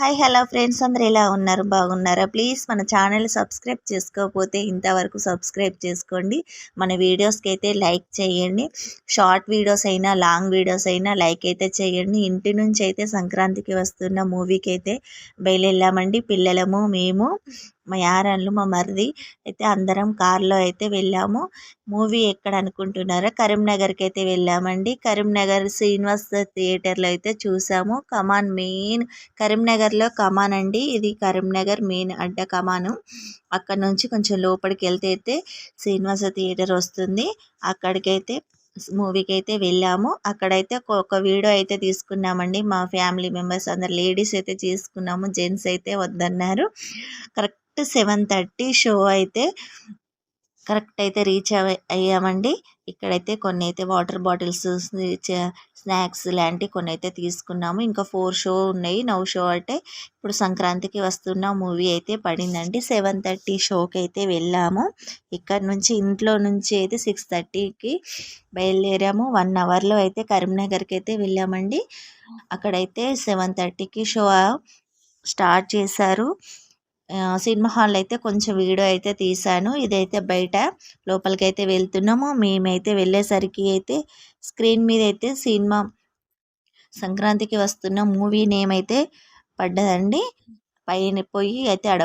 Hi hello friends. అందరు ఎలా ఉన్నారు? బాగున్నారా? ప్లీజ్ మన ఛానల్ సబ్స్క్రైబ్ చేసుకోకపోతే ఇంతవరకు సబ్స్క్రైబ్ చేసుకోండి. మన వీడియోస్కి అయితే లైక్ చేయండి. షార్ట్ వీడియోస్ అయినా లాంగ్ వీడియోస్ అయినా లైక్ అయితే చేయండి. ఇంటి నుంచి అయితే సంక్రాంతికి వస్తున్న మూవీకి అయితే బయలుదేరామండి. పిల్లలము మేము మా యారన్లు మా మరిది అయితే అందరం కార్లో అయితే వెళ్ళాము. మూవీ ఎక్కడ అనుకుంటున్నారా? కరీంనగర్కి అయితే వెళ్ళామండి. కరీంనగర్ శ్రీనివాస్ థియేటర్లో అయితే చూసాము. కమాన్ మెయిన్ కరీంనగర్లో కమాన్ అండి. ఇది కరీంనగర్ మెయిన్ అడ్డ కమాను. అక్కడ నుంచి కొంచెం లోపలికి వెళ్తే అయితే శ్రీనివాస థియేటర్ వస్తుంది. అక్కడికైతే మూవీకి అయితే వెళ్ళాము. అక్కడైతే ఒక వీడియో అయితే తీసుకున్నామండి మా ఫ్యామిలీ మెంబర్స్ అందరు. లేడీస్ అయితే తీసుకున్నాము. జెంట్స్ అయితే వద్దన్నారు. కరెక్ట్ సెవెన్ థర్టీ షో అయితే కరెక్ట్ అయితే రీచ్ అయ్యామండి. ఇక్కడైతే కొన్ని అయితే వాటర్ బాటిల్స్ స్నాక్స్ లాంటివి కొన్ని అయితే తీసుకున్నాము. ఇంకా ఫోర్ షో ఉన్నాయి. నవ్ షో అంటే ఇప్పుడు సంక్రాంతికి వస్తున్న మూవీ అయితే పడిందండి. సెవెన్ థర్టీ షోకి అయితే వెళ్ళాము. ఇక్కడ నుంచి ఇంట్లో నుంచి అయితే సిక్స్ థర్టీకి బయలుదేరాము. వన్ అవర్లో అయితే కరీంనగర్కి అయితే వెళ్ళామండి. అక్కడైతే సెవెన్ థర్టీకి షో స్టార్ట్ చేశారు. సినిమా హాల్ అయితే కొంచెం వీడియో అయితే తీశాను. ఇదైతే బయట లోపలికి అయితే వెళ్తున్నాము. మేమైతే వెళ్ళేసరికి అయితే స్క్రీన్ మీద అయితే సినిమా సంక్రాంతికి వస్తున్న మూవీ నేమ్ అయితే పడ్డదండి. పైన పోయి అయితే అడ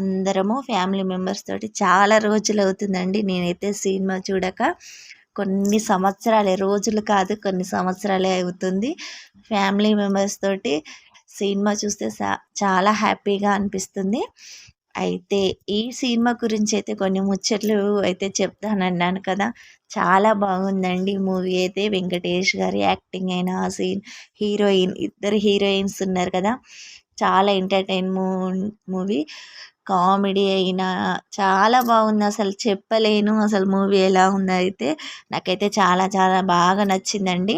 అందరము ఫ్యామిలీ మెంబర్స్ తోటి చాలా రోజులు అవుతుందండి నేనైతే సినిమా చూడక. కొన్ని సంవత్సరాలే రోజులు కాదు కొన్ని సంవత్సరాలే అవుతుంది. ఫ్యామిలీ మెంబర్స్ తోటి సినిమా చూస్తే చాలా హ్యాపీగా అనిపిస్తుంది. అయితే ఈ సినిమా గురించి అయితే కొన్ని ముచ్చట్లు అయితే చెప్తానన్నాను కదా. చాలా బాగుందండి మూవీ అయితే. వెంకటేష్ గారి యాక్టింగ్ అయినా సీన్ హీరోయిన్ ఇద్దరు హీరోయిన్స్ ఉన్నారు కదా. చాలా ఎంటర్టైన్ మూవీ. కామెడీ అయినా చాలా బాగుంది అసలు. చెప్పలేను అసలు మూవీ ఎలా ఉందో అయితే నాకైతే చాలా చాలా బాగా నచ్చిందండి.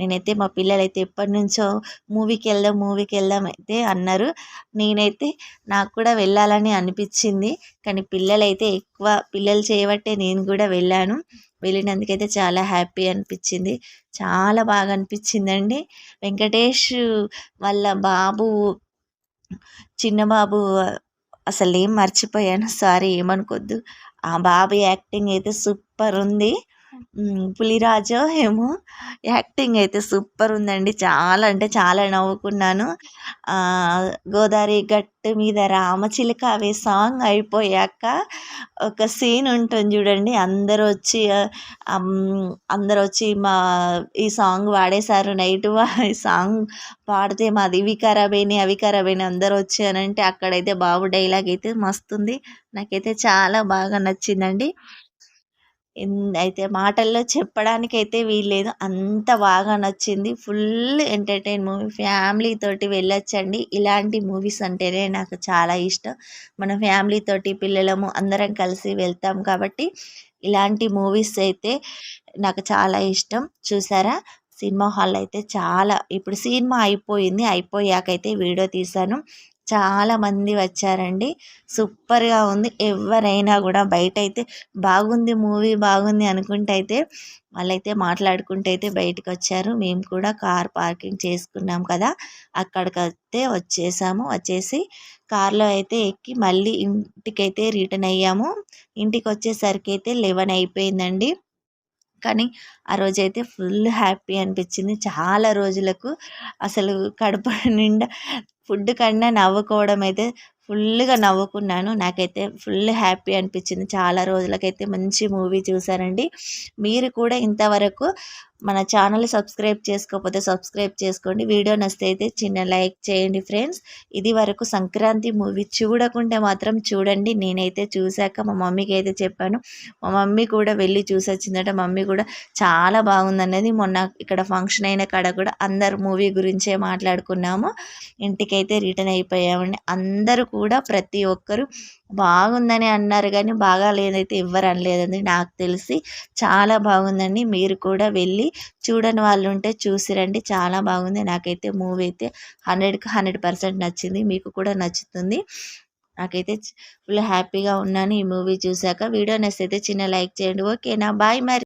నేనైతే మా పిల్లలైతే ఎప్పటి నుంచో మూవీకి వెళ్దాం మూవీకి వెళ్దాం అయితే అన్నారు. నేనైతే నాకు కూడా వెళ్ళాలని అనిపించింది. కానీ పిల్లలైతే ఎక్కువ పిల్లలు చేయబట్టే నేను కూడా వెళ్ళాను. వెళ్ళినందుకైతే చాలా హ్యాపీ అనిపించింది. చాలా బాగా అనిపించిందండి. వెంకటేష్ వాళ్ళ బాబు చిన్న బాబు అసలు ఏం మర్చిపోయాను. సారీ ఏమనుకోద్దు. ఆ బాబు యాక్టింగ్ అయితే సూపర్ ఉంది. పులిరాజు ఏమో యాక్టింగ్ అయితే సూపర్ ఉందండి. చాలా అంటే చాలా నవ్వుకున్నాను. గోదావరి గట్టు మీద రామచిలుక అవి సాంగ్ అయిపోయాక ఒక సీన్ ఉంటుంది చూడండి. అందరూ వచ్చి అందరూ వచ్చి మా ఈ సాంగ్ వాడేశారు. నైట్ ఈ సాంగ్ పాడితే మాది ఇవి ఖరాబ్ అయినాయి అవి ఖరాబ్ అయినాయి అందరూ వచ్చి అని అంటే అక్కడైతే బాబు డైలాగ్ అయితే మస్తుంది. నాకైతే చాలా బాగా నచ్చిందండి. అయితే మాటల్లో చెప్పడానికైతే వీల్లేదు. అంత బాగా నచ్చింది. Full entertain movie. ఫ్యామిలీ తోటి వెళ్ళొచ్చండి. ఇలాంటి మూవీస్ అంటేనే నాకు చాలా ఇష్టం. మన ఫ్యామిలీతోటి పిల్లలము అందరం కలిసి వెళ్తాం కాబట్టి ఇలాంటి మూవీస్ అయితే నాకు చాలా ఇష్టం. చూసారా? సినిమా హాల్ అయితే చాలా. ఇప్పుడు సినిమా అయిపోయింది. అయిపోయాకైతే వీడియో తీశాను. చాలామంది వచ్చారండి. సూపర్గా ఉంది. ఎవరైనా కూడా బయట అయితే బాగుంది మూవీ బాగుంది అనుకుంటే అయితే వాళ్ళైతే మాట్లాడుకుంటూ అయితే బయటకు వచ్చారు మేము కూడా కార్ పార్కింగ్ చేసుకున్నాం కదా అక్కడికైతే వచ్చేసాము. వచ్చేసి కార్లో అయితే ఎక్కి మళ్ళీ ఇంటికైతే రిటర్న్ అయ్యాము. ఇంటికి వచ్చేసరికి అయితే లెవెన్ అయిపోయిందండి. కానీ ఆ రోజైతే ఫుల్ హ్యాపీ అనిపించింది చాలా రోజులకు అసలు కడుపు నిండా ఫుడ్ కన్నా నవ్వుకోవడం అయితే ఫుల్గా నవ్వుకున్నాను. నాకైతే ఫుల్ హ్యాపీ అనిపించింది. చాలా రోజులకైతే మంచి మూవీ చూసారండి మీరు కూడా ఇంతవరకు మన ఛానల్ సబ్స్క్రైబ్ చేసుకోకపోతే సబ్స్క్రైబ్ చేసుకోండి. వీడియో నచ్చితే అయితే చిన్న లైక్ చేయండి ఫ్రెండ్స్. ఇది వరకు సంక్రాంతి మూవీ చూడకుంటే మాత్రం చూడండి. నేనైతే చూశాక మా మమ్మీకి అయితే చెప్పాను. మా మమ్మీ కూడా వెళ్ళి చూసొచ్చిందట. మమ్మీ కూడా చాలా బాగుందన్నది మొన్న ఇక్కడ ఫంక్షన్ అయిన కాడ కూడా అందరు మూవీ గురించే మాట్లాడుకున్నాము. ఇంటికైతే రిటర్న్ అయిపోయామండి. అందరూ కూడా ప్రతి ఒక్కరు బాగుందని అన్నారు కానీ బాగా లేదైతే ఎవ్వరు అనలేదండి. నాకు తెలిసి చాలా బాగుందండి. మీరు కూడా వెళ్ళి చూడని వాళ్ళు ఉంటే చూసిరండి. చాలా బాగుంది. నాకైతే మూవీ అయితే హండ్రెడ్కి హండ్రెడ్ పర్సెంట్ నచ్చింది. మీకు కూడా నచ్చుతుంది. నాకైతే ఫుల్ హ్యాపీగా ఉన్నాను ఈ మూవీ చూశాక. వీడియో నచ్చితే చిన్న లైక్ చేయండి. ఓకేనా? బాయ్ మరి.